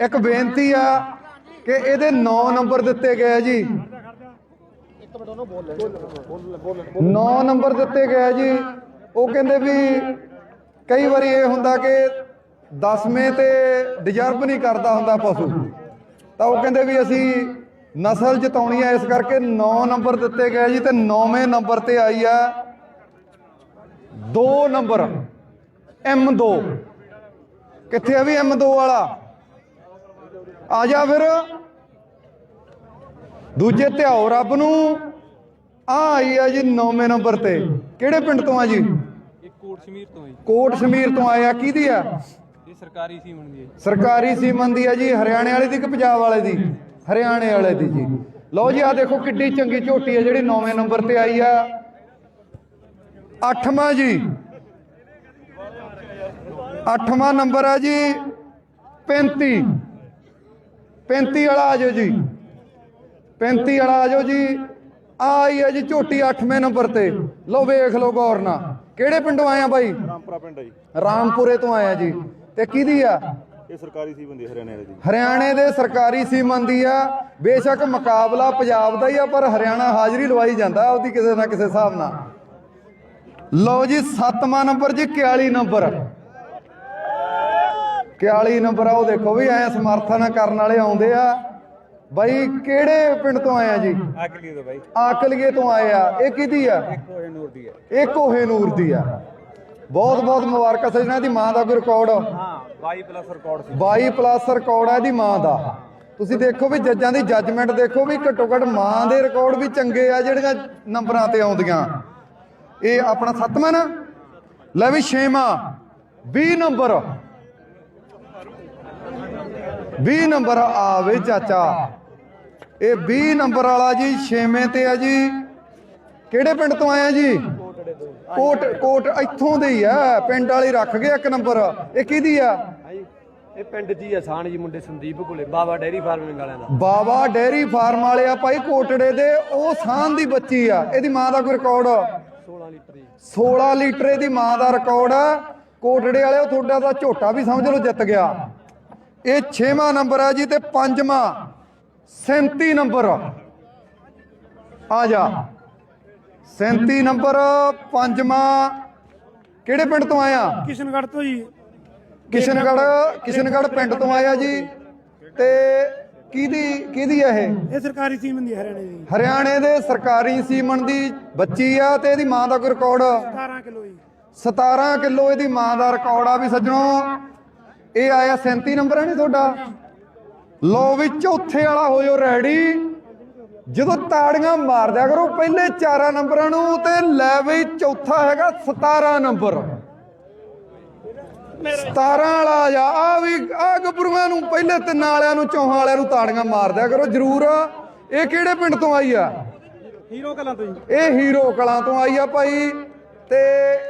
ਇੱਕ ਬੇਨਤੀ ਆ ਕਿ ਇਹਦੇ 9 ਨੰਬਰ ਦਿੱਤੇ ਗਏ ਜੀ। 9 ਨੰਬਰ ਦਿੱਤੇ ਗਏ ਜੀ। ਉਹ ਕਹਿੰਦੇ ਵੀ ਕਈ ਵਾਰੀ ਇਹ ਹੁੰਦਾ ਕਿ 10ਵੇਂ ਤੇ ਡਿਜ਼ਰਵ ਨਹੀਂ ਕਰਦਾ ਹੁੰਦਾ ਪਸ਼ੂ। ਤਾਂ ਉਹ ਕਹਿੰਦੇ ਵੀ ਅਸੀਂ ਨਸਲ ਜਿਤਾਉਣੀ ਆ, ਇਸ ਕਰਕੇ 9 ਨੰਬਰ ਦਿੱਤੇ ਗਏ ਜੀ ਤੇ 9ਵੇਂ ਨੰਬਰ ਤੇ ਆਈ ਆ। 2 ਨੰਬਰ M2 ਕਿੱਥੇ ਆ ਵੀ M2 ਵਾਲਾ? ਆ ਜਾ ਫਿਰ। ਦੂਜੇ ਧਿਆਓ ਰੱਬ ਨੂੰ। ਆ ਆਈ ਆ ਜੀ 9ਵੇਂ ਨੰਬਰ ਤੇ। ਕਿਹੜੇ ਪਿੰਡ ਤੋਂ ਆ ਜੀ? ਕੋਟ ਸ਼ਮੀਰ ਤੋਂ ਹੈ। ਕੋਟ ਸਮੀਰ ਤੋਂ ਆਇਆ ਕਿਹਦੀ ਆ? ਇਹ ਸਰਕਾਰੀ ਸੀਮਨ ਦੀ ਹੈ। ਸਰਕਾਰੀ ਸੀਮਨ ਦੀ ਆ ਜੀ ਹਰਿਆਣੇ ਵਾਲੇ ਦੀ ਕਿ ਪੰਜਾਬ ਵਾਲੇ ਦੀ? ਹਰਿਆਣੇ ਵਾਲੇ ਦੀ ਜੀ। ਲਓ ਜੀ ਆ ਦੇਖੋ ਕਿੱਡੀ ਚੰਗੀ ਝੋਟੀ ਆ ਜਿਹੜੀ 9ਵੇਂ ਨੰਬਰ ਤੇ ਆਈ ਆ। ਅੱਠਵਾਂ ਜੀ। ਅੱਠਵਾਂ ਨੰਬਰ ਆ ਜੀ 35 35 ਵਾਲਾ ਆ ਜਾਓ ਜੀ। 35 ਵਾਲਾ ਆ ਜਾਓ ਜੀ। ਆ ਆਈ ਆ ਜੀ ਝੋਟੀ 8ਵੇਂ ਨੰਬਰ ਤੇ। ਲਓ ਵੇਖ ਲਓ ਗੌਰ ਨਾਲ। ਕਿਹੜੇ ਪਿੰਡੋਂ ਆਏ ਆ ਬਾਈ? ਰਾਮਪੁਰਾ ਪਿੰਡ ਆ ਜੀ। ਰਾਮਪੁਰੇ ਤੋਂ ਆਇਆ ਜੀ। ਤੇ ਕਿਹਦੀ ਆ? ਇਹ ਸਰਕਾਰੀ ਸੀ ਬੰਦੀ ਹਰਿਆਣੇ ਦੀ। ਹਰਿਆਣੇ ਦੇ ਸਰਕਾਰੀ ਸੀਮਨ ਦੀ ਆ। ਬੇਸ਼ੱਕ ਮੁਕਾਬਲਾ ਪੰਜਾਬ ਦਾ ਹੀ ਆ ਪਰ ਹਰਿਆਣਾ ਹਾਜ਼ਰੀ ਲਵਾਈ ਜਾਂਦਾ ਉਹਦੀ ਕਿਸੇ ਨਾ ਕਿਸੇ ਹਿਸਾਬ ਨਾਲ। ਲਓ ਜੀ 7ਵਾਂ ਨੰਬਰ ਜੀ 41 ਨੰਬਰ। 41 ਨੰਬਰ ਆ ਉਹ ਦੇਖੋ ਵੀ ਐ ਸਮਰਥਨ ਕਰਨ ਵਾਲੇ ਆਉਂਦੇ ਆ। ਬਾਈ ਕਿਹੜੇ ਪਿੰਡ ਤੋਂ ਆਏ ਆ ਜੀ? ਆਕਲੀ ਤੋਂ ਬਾਈ। ਆਕਲੀਏ ਤੋਂ ਆਏ ਆ। ਇਹ ਕਿਹਦੀ ਆ? ਕੋਹੇ ਨੂਰ ਦੀ ਹੈ ਇਹ ਕੋਹੇ ਨੂਰ ਦੀ ਆ। ਬਹੁਤ ਬਹੁਤ ਮੁਬਾਰਕਾਂ ਸਜਣਾ ਦੀ ਮਾਂ ਦਾ ਕੋਈ ਰਿਕਾਰਡ ਹਾਂ 22 ਪਲੱਸ ਰਿਕਾਰਡ ਸੀ। 22 ਪਲੱਸ ਰਿਕਾਰਡ ਹੈ ਦੀ ਮਾਂ ਦਾ। ਤੁਸੀਂ ਦੇਖੋ ਵੀ ਜੱਜਾਂ ਦੀ ਜੱਜਮੈਂਟ ਦੇਖੋ ਵੀ ਘੱਟੋ ਘੱਟ ਮਾਂ ਦੇ ਰਿਕਾਰਡ ਵੀ ਚੰਗੇ ਆ ਜਿਹੜੀਆਂ ਨੰਬਰਾਂ ਤੇ ਆਉਂਦੀਆਂ। ਇਹ ਆਪਣਾ ਸੱਤਵਾਂ ਨਾ? ਲੈ ਵੀ ਛੇਵਾਂ। 20 ਨੰਬਰ। 20 ਨੰਬਰ ਆਵੇ ਚਾਚਾ। ਇਹ 20 ਨੰਬਰ ਵਾਲਾ ਜੀ ਛੇਵੇਂ ਤੇ ਆ ਜੀ। ਕਿਹੜੇ ਪਿੰਡ ਤੋਂ ਆਇਆ ਜੀ? ਕੋਟ ਕੋਟ ਇੱਥੋਂ ਦੇ ਹੀ ਆ। ਪਿੰਡ ਵਾਲੀ ਰੱਖ ਗਏ ਇੱਕ ਨੰਬਰ। ਇਹ ਕਿਹਦੀ ਆ? ਇਹ ਪਿੰਡ ਜੀ ਆਸਾਨ ਜੀ ਮੁੰਡੇ ਸੰਦੀਪ ਕੋਲੇ ਬਾਬਾ ਡੈਰੀ ਫਾਰਮਿੰਗ ਵਾਲਿਆਂ ਦਾ। ਬਾਬਾ ਡੇਰੀ ਫਾਰਮ ਵਾਲੇ ਆ ਭਾਈ ਕੋਟੜੇ ਦੇ। ਉਹ ਸਾਨ ਦੀ ਬੱਚੀ ਆ। ਇਹਦੀ ਮਾਂ ਦਾ ਕੋਈ ਰਿਕਾਰਡ? 16 ਲੀਟਰ ਜੀ 16 ਲੀਟਰ ਇਹਦੀ ਮਾਂ ਦਾ ਰਿਕਾਰਡ। ਆ ਕੋਟੜੇ ਵਾਲੇ ਉਹ ਤੁਹਾਡਾ ਦਾ ਝੋਟਾ ਵੀ ਸਮਝ ਲਓ ਜਿੱਤ ਗਿਆ। ਇਹ 6ਵਾਂ ਨੰਬਰ ਆ ਜੀ ਤੇ ਪੰਜਵਾਂ 37 ਨੰਬਰ। ਆ ਜਾ। 37 ਨੰਬਰ ਪੰਜਵਾਂ। ਕਿਹੜੇ ਪਿੰਡ ਤੋਂ ਆਇਆ? ਕਿਸ਼ਨਗੜ੍ਹ ਤੋਂ ਜੀ। ਕਿਸ਼ਨਗੜ ਕਿਸ਼ਨਗੜ ਪਿੰਡ ਤੋਂ ਆਇਆ ਜੀ। ਤੇ ਕਿਹਦੀ ਕਿਹਦੀ ਆ ਇਹ? ਇਹ ਸਰਕਾਰੀ ਸੀਮਨ ਦੀ ਹਰਿਆਣੇ ਦੀ। ਹਰਿਆਣੇ ਦੇ ਸਰਕਾਰੀ ਸੀਮਨ ਦੀ ਬੱਚੀ ਆ ਤੇ ਇਹਦੀ ਮਾਂ ਦਾ ਕੋਈ ਰਿਕਾਰਡ? 17 ਕਿਲੋ ਜੀ। 17 ਕਿਲੋ ਇਹਦੀ ਮਾਂ ਦਾ ਰਿਕਾਰਡ ਆ ਵੀ ਸੱਜਣੋ। ਇਹ ਆਇਆ 37 ਨੰਬਰ ਹੈ ਨਹੀਂ ਤੁਹਾਡਾ? ਲੋ ਵੀ ਚੌਥੇ ਵਾਲਾ ਹੋ ਜਾਓ ਰੈਡੀ। ਜਦੋਂ ਤਾੜੀਆਂ ਮਾਰ ਦਿਆ ਕਰੋ ਪਹਿਲੇ ਚਾਰਾਂ ਨੰਬਰਾਂ ਨੂੰ ਤੇ ਲੈ ਬਈ ਚੌਥਾ ਹੈਗਾ 17 ਨੰਬਰ। 17 ਵਾਲਾ ਆ ਜਾ। ਆ ਵੀ ਆ ਗੱਭਰੂਆਂ ਨੂੰ ਪਹਿਲੇ ਤਿੰਨਾਂ ਵਾਲਿਆਂ ਨੂੰ ਚੌਹਾਂ ਵਾਲਿਆਂ ਨੂੰ ਤਾੜੀਆਂ ਮਾਰ ਦਿਆ ਕਰੋ ਜਰੂਰ। ਇਹ ਕਿਹੜੇ ਪਿੰਡ ਤੋਂ ਆਈ ਆ? ਹੀਰੋ ਕਲਾਂ ਤੋਂ ਜੀ। ਇਹ ਹੀਰੋ ਕਲਾਂ ਤੋਂ ਆਈ ਆ ਭਾਈ। ਤੇ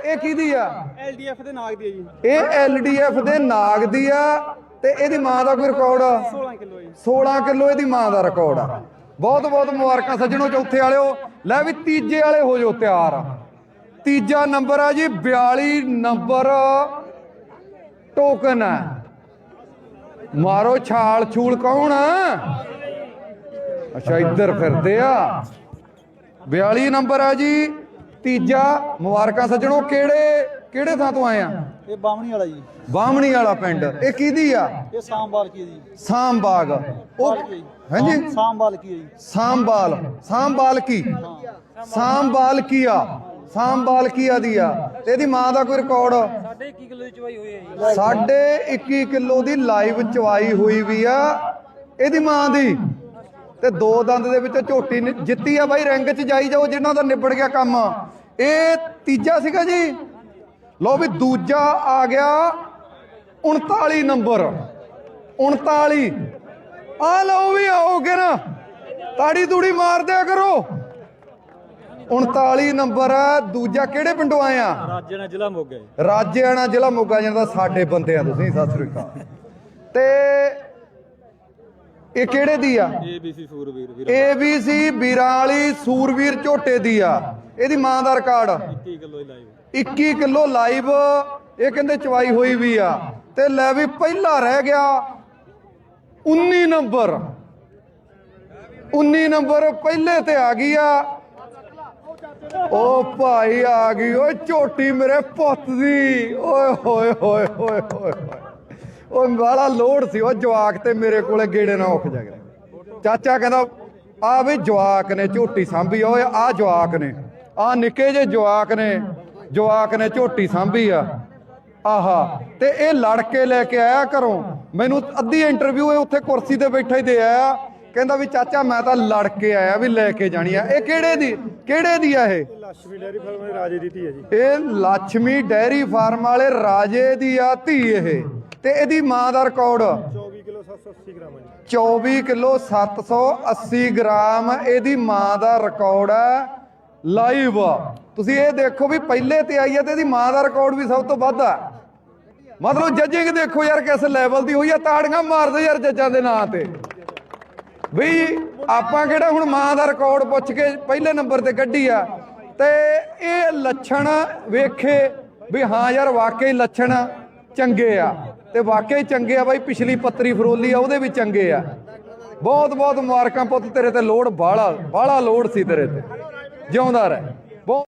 ਇਹ ਕਿਹਦੀ ਆ? ਐਲਡੀਐਫ ਦੇ ਨਾਗ ਦੀ ਹੈ ਜੀ। ਇਹ ਐਲਡੀਐਫ ਦੇ ਨਾਗ ਦੀ ਆ ਤੇ ਇਹਦੀ ਮਾਂ ਦਾ ਕੋਈ ਰਿਕਾਰਡ 16 ਕਿਲੋ ਜੀ। 16 ਕਿਲੋ ਇਹਦੀ ਮਾਂ ਦਾ ਰਿਕਾਰਡ ਆ। ਬਹੁਤ ਬਹੁਤ ਮੁਬਾਰਕਾਂ ਸੱਜਣੋ ਚੌਥੇ ਵਾਲਿਓ। ਲੈ ਵੀ ਤੀਜੇ ਵਾਲੇ ਹੋ ਜਾਓ ਤਿਆਰ। ਤੀਜਾ ਨੰਬਰ ਆ ਜੀ 42 ਨੰਬਰ ਟੋਕਨ। ਆ ਮਾਰੋ ਛਾਲ ਛੂਲ ਕੌਣ? ਆ ਅੱਛਾ ਇੱਧਰ ਫਿਰਦੇ ਆ। 42 ਨੰਬਰ ਆ ਜੀ ਤੀਜਾ ਮੁਬਾਰਕਾਂ ਸੱਜਣੋ ਕਿਹੜੇ ਕਿਹੜੇ ਥਾਂ ਤੋਂ ਆਏ ਆ? ਇਹ ਬਾਮਣੀ ਵਾਲਾ ਜੀ। ਬਾਹਮਣੀ ਵਾਲਾ ਪਿੰਡ। ਇਹ ਕਿਹਦੀ ਆ? ਇਹ ਸਾਂਬਾਲ ਕੀ ਜੀ। ਸਾਮਬਾਗ ਉਹ ਹਾਂਜੀ? ਸਾਂਬਾਲ ਕੀ ਜੀ। ਸਾਂਬਾਲ ਸਾਂਬਾਲ ਕੀ ਸਾਂਬਾਲ ਕੀਆ ਸਾਂਬਾਲ ਕੀਆ ਦੀ ਆ। ਤੇ ਇਹਦੀ ਮਾਂ ਦਾ ਕੋਈ ਰਿਕਾਰਡ ਸਾਡੇ 21 ਕਿਲੋ ਦੀ ਚਵਾਈ ਹੋਈ ਹੈ ਜੀ। ਸਾਢੇ 21 ਕਿਲੋ ਦੀ ਲਾਈਵ ਚਵਾਈ ਹੋਈ ਵੀ ਆ। ਇਹਦੀ ਮਾਂ ਦੀ? ਤੇ ਦੋ ਦੰਦ ਦੇ ਵਿੱਚ ਝੋਟੀ ਨੇ- ਜਿੱਤੀ ਆ ਬਾਈ ਰਿੰਗ 'ਚ ਜਾਈ ਜਾਓ ਜਿਨ੍ਹਾਂ ਦਾ ਨਿਬੜ ਗਿਆ ਕੰਮ। ਇਹ ਤੀਜਾ ਸੀਗਾ ਜੀ। ਲੋ ਵੀ ਦੂਜਾ ਆ ਗਿਆ 39 ਨੰਬਰ। 39 ਆ ਲਓ ਵੀ ਆਓਗੇ ਨਾ। ਤਾੜੀ ਤੂੜੀ ਮਾਰ ਦਿਆ ਕਰੋ। 39 ਨੰਬਰ ਆ। ਦੂਜਾ ਕਿਹੜੇ ਪਿੰਡੋਂ ਆਏ ਆ? ਜ਼ਿਲ੍ਹਾ ਮੋਗਾ ਜੀ। ਰਾਜਿਆਣਾ ਜ਼ਿਲ੍ਹਾ ਮੋਗਾ ਜਾਂਦਾ ਸਾਡੇ ਬੰਦੇ ਆ ਤੁਸੀਂ ਸਤਿ ਸ੍ਰੀ ਅਕਾਲ। ਤੇ ਇਹ ਕਿਹੜੇ ਦੀ ਆ? ਏਬੀਸੀ ਸੂਰਵੀਰ ਵੀਰ ABC ਵੀਰਾਂ ਵਾਲੀ ਸੂਰਵੀਰ ਝੋਟੇ ਦੀ ਆ। ਇਹਦੀ ਮਾਂ ਦਾ record. 21 kilo live. 21 kilo live ਇਹ ਕਹਿੰਦੇ ਚਵਾਈ ਹੋਈ ਵੀ ਆ। ਤੇ ਲੈ ਵੀ ਪਹਿਲਾ ਰਹਿ ਗਿਆ 19 ਨੰਬਰ। 19 ਨੰਬਰ ਪਹਿਲੇ ਤੇ ਆ ਗਈ ਆ। ਓ ਭਾਈ ਆ ਗਈ ਓਏ ਝੋਟੀ ਮੇਰੇ ਪੁੱਤ ਦੀ। ਓਏ ਹੋਏ ਹੋਏ ਹੋਏ ਹੋਏ। ਉਹ ਵਾਲਾ ਲੋੜ ਸੀ ਉਹ ਜਵਾਕ ਤੇ ਮੇਰੇ ਕੋਲੇ ਗੇੜੇ ਨਾ ਉੱਠ ਜਾਗਾ ਚਾਚਾ ਕਹਿੰਦਾ ਆ ਵੀ ਜਵਾਕ ਨੇ ਝੋਟੀ ਸਾਂਭੀ ਓਏ ਆ ਜਵਾਕ ਨੇ। ਆ ਨਿੱਕੇ ਜੇ ਜਵਾਕ ਨੇ ਜਵਾਕ ਨੇ ਝੋਟੀ ਸਾਂਭੀ ਆ। ਆਹਾ ਤੇ ਇਹ ਲੜ ਕੇ ਲੈ ਕੇ ਆਇਆ ਘਰੋਂ। ਮੈਨੂੰ ਅੱਧੀ ਇੰਟਰਵਿਊ ਇਹ ਉੱਥੇ ਕੁਰਸੀ ਤੇ ਬੈਠਾ ਹੀ ਦੇ ਆਇਆ। ਕਹਿੰਦਾ ਵੀ ਚਾਚਾ ਮੈਂ ਤਾਂ ਲੜ ਕੇ ਆਇਆ ਵੀ ਲੈ ਕੇ ਜਾਣੀ ਆ। ਇਹ ਕਿਹੜੇ ਦੀ ਕਿਹੜੇ ਦੀ ਆ ਇਹ? ਲక్ష్ਮੀ ਡੈਰੀ ਫਾਰਮ ਵਾਲੇ ਰਾਜੇ ਦੀ ਧੀ ਹੈ ਜੀ। ਇਹ ਲక్ష్ਮੀ ਡੈਰੀ ਫਾਰਮ ਵਾਲੇ ਰਾਜੇ ਦੀ ਆ ਧੀ ਇਹ। ਤੇ ਇਹਦੀ ਮਾਂ ਦਾ ਰਿਕਾਰਡ? 24 ਕਿਲੋ 780 ਗ੍ਰਾਮ ਹੈ ਜੀ। 24 ਕਿਲੋ 780 ਗ੍ਰਾਮ ਇਹਦੀ ਮਾਂ ਦਾ ਰਿਕਾਰਡ ਹੈ ਲਾਈਵ। ਤੁਸੀਂ ਇਹ ਦੇਖੋ ਵੀ ਪਹਿਲੇ ਤੇ ਆਈ ਹੈ ਤੇ ਇਹਦੀ ਮਾਂ ਦਾ ਰਿਕਾਰਡ ਵੀ ਸਭ ਤੋਂ ਵੱਧ ਆ ਮਤਲਬ ਜੱਜਿੰਗ ਦੇਖੋ ਯਾਰ ਕਿਸ ਲੈਵਲ ਦੀ ਹੋਈ ਆ ਤਾੜੀਆਂ ਮਾਰਦੇ ਯਾਰ ਜੱਜਾਂ ਦੇ ਨਾਂ ਤੇ। ਵੀ ਆਪਾਂ ਕਿਹੜਾ ਹੁਣ ਮਾਂ ਦਾ ਰਿਕਾਰਡ ਪੁੱਛ ਕੇ ਪਹਿਲੇ ਨੰਬਰ ਤੇ ਕੱਢੀ ਆ। ਤੇ ਇਹ ਲੱਛਣ ਵੇਖੇ ਵੀ ਹਾਂ ਯਾਰ ਵਾਕਈ ਲੱਛਣ ਚੰਗੇ ਆ। ਤੇ ਵਾਕਈ ਚੰਗੇ ਆ ਬਾਈ, ਪਿਛਲੀ ਪੱਤਰੀ ਫਰੋਲੀ ਆ, ਉਹਦੇ ਵੀ ਚੰਗੇ ਆ। ਬਹੁਤ ਬਹੁਤ ਮੁਬਾਰਕਾਂ ਪੁੱਤ ਤੇਰੇ ਤੇ, ਲੋੜ ਬਾਹਲਾ ਬਾਹਲਾ ਲੋੜ ਸੀ ਤੇਰੇ ਤੇ। ਜਿਉਂਦਾ ਰਹਿ।